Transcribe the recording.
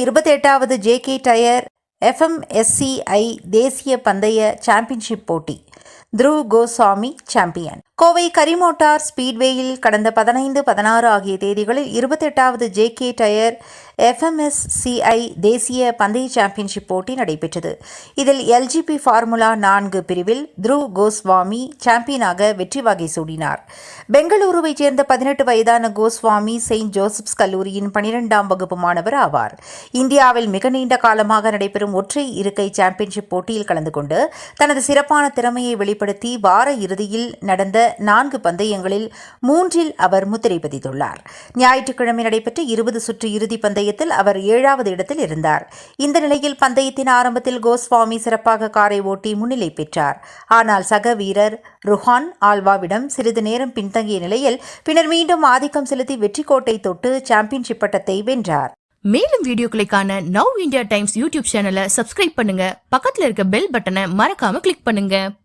இருபத்தி எட்டாவது JK tyre FMSCI தேசிய பந்தய சாம்பியன்ஷிப் போட்டி. துருவ் கோஸ்வாமி சாம்பியன். கோவை கரிமோட்டார் ஸ்பீட்வேயில் கடந்த பதினைந்து பதினாறு ஆகிய தேதிகளில் இருபத்தெட்டாவது ஜேகே டயர் எஃப்எம்எஸ்சிஐ தேசிய பந்தய சாம்பியன்ஷிப் போட்டி நடைபெற்றது. இதில் எல்ஜிபி ஃபார்முலா நான்கு பிரிவில் துருவ் கோஸ்வாமி சாம்பியனாக வெற்றி வகை சூடினார். பெங்களூருவைச் சேர்ந்த பதினெட்டு வயதான கோஸ்வாமி செயின்ட் ஜோசப்ஸ் கல்லூரியின் பனிரெண்டாம் வகுப்பு மாணவர் ஆவார். இந்தியாவில் மிக நீண்ட காலமாக நடைபெறும் ஒற்றை இருக்கை சாம்பியன்ஷிப் போட்டியில் கலந்து கொண்டு தனது சிறப்பான திறமையை வெளி வெளிப்படுத்தி வார இறுதியில் நடந்த நான்கு பந்தயங்களில் மூன்றில் அவர் முத்திரை பதித்துள்ளார். ஞாயிற்றுக்கிழமை நடைபெற்ற இருபது சுற்று இறுதி பந்தயத்தில் அவர் ஏழாவது இடத்தில் இருந்தார். இந்த நிலையில் பந்தயத்தின் ஆரம்பத்தில் கோஸ்வாமி சிறப்பாக காரை ஓட்டி முன்னிலை பெற்றார். ஆனால் சக வீரர் ருஹான் ஆல்வாவிடம் சிறிது நேரம் பின்தங்கிய நிலையில் பின்னர் மீண்டும் ஆதிக்கம் செலுத்தி வெற்றி கோட்டை தொட்டு சாம்பியன்ஷிப் பட்டத்தை வென்றார். மேலும் வீடியோக்களை காண நவ் இந்தியா டைம்ஸ் யூடியூப் சேனலை சப்ஸ்கிரைப் பண்ணுங்க. பக்கத்துல இருக்க பெல் பட்டனை மறக்காம கிளிக் பண்ணுங்க.